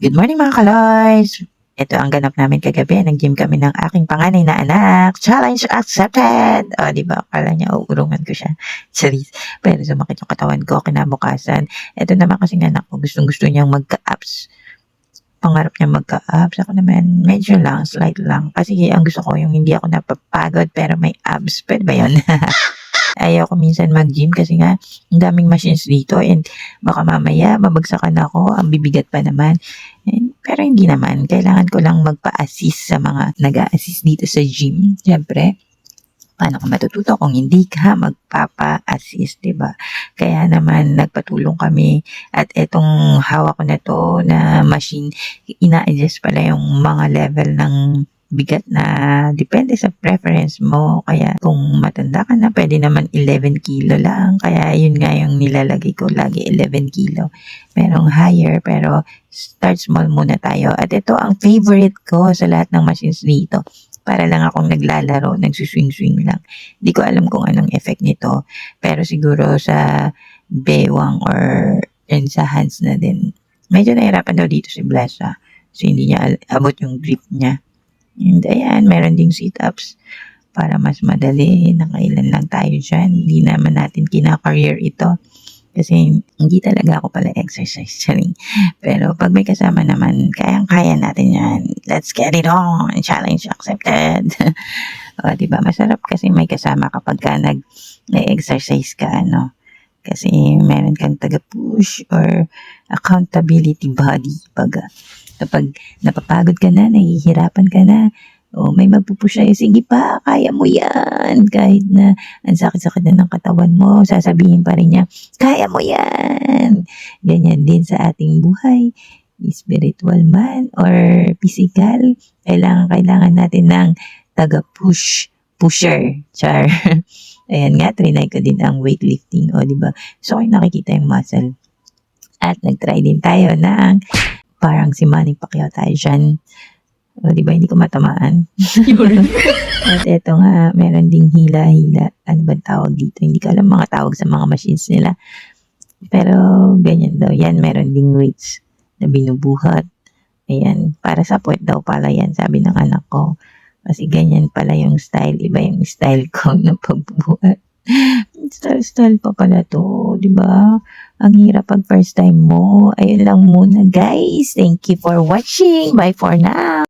Good morning mga kaloys! Ito ang ganap namin kagabi. Nag-gym kami ng aking panganay na anak. Challenge accepted! O, di ba? Akala niya, uurungan ko siya. Charis. Pero sumakit yung katawan ko kinabukasan. Ito naman kasi ng anak ko, gustong gusto niyang magka-abs. Pangarap niya magka-abs. Ako naman, medyo lang, slight lang. Kasi ang gusto ko, yung hindi ako napapagod pero may abs. Pwede ba yun? Ayaw ko minsan mag-gym kasi nga, ang daming machines dito and baka mamaya mabagsakan ako, ang bibigat pa naman. And, pero hindi naman, kailangan ko lang magpa-assist sa mga nag assist dito sa gym. Siyempre, paano ka matututo kung hindi ka magpapa-assist, ba? Kaya naman nagpatulong kami at etong hawak ko na to na machine, ina-adjust pala yung mga level ng bigat na depende sa preference mo. Kaya kung matanda ka na, pwede naman 11 kilo lang. Kaya yun nga yung nilalagay ko lagi 11 kilo. Merong higher pero start small muna tayo. At ito ang favorite ko sa lahat ng machines dito. Para lang akong naglalaro, nagsuswing-swing lang. Hindi ko alam kung anong effect nito. Pero siguro sa bewang or and sa hands na din. Medyo nahirapan daw dito si Blessa. So hindi niya abot yung grip niya. And ayan, meron ding sit-ups para mas madali. Nakailan lang tayo dyan. Hindi naman natin kina-career ito. Kasi hindi talaga ako pala exercise charing. Pero pag may kasama naman, kayang-kaya natin yan. Let's get it on! Challenge accepted! o, ba? Masarap kasi may kasama kapag ka nag-exercise ka, ano. Kasi meron kang taga-push or accountability body. Pag, kapag napapagod ka na, nahihirapan ka na, o may magpupush sa'yo, sige pa, kaya mo yan. Kahit na ang sakit-sakit na ng katawan mo, sasabihin pa rin niya, kaya mo yan. Ganyan din sa ating buhay, spiritual man or physical, kailangan kailangan natin ng taga-push, pusher, char. Ayan nga, trinay ko din ang weightlifting, o di ba? So, nakikita yung muscle. At nag-try din tayo ng parang si Manny Pacquiao tayo dyan. O, di ba, hindi ko matamaan. At eto nga, meron ding hila-hila. Ano ba tawag dito? Hindi ko alam mga tawag sa mga machines nila. Pero, ganyan daw. Yan, meron ding weights na binubuhat. Ayan, para sa puwet daw pala yan, sabi ng anak ko. Kasi ganyan pala yung style. Iba yung style ko na pagbubuhat. Style-style pa pala to, di ba? Ang hirap pag first time mo. Ayun lang muna, guys. Thank you for watching. Bye for now.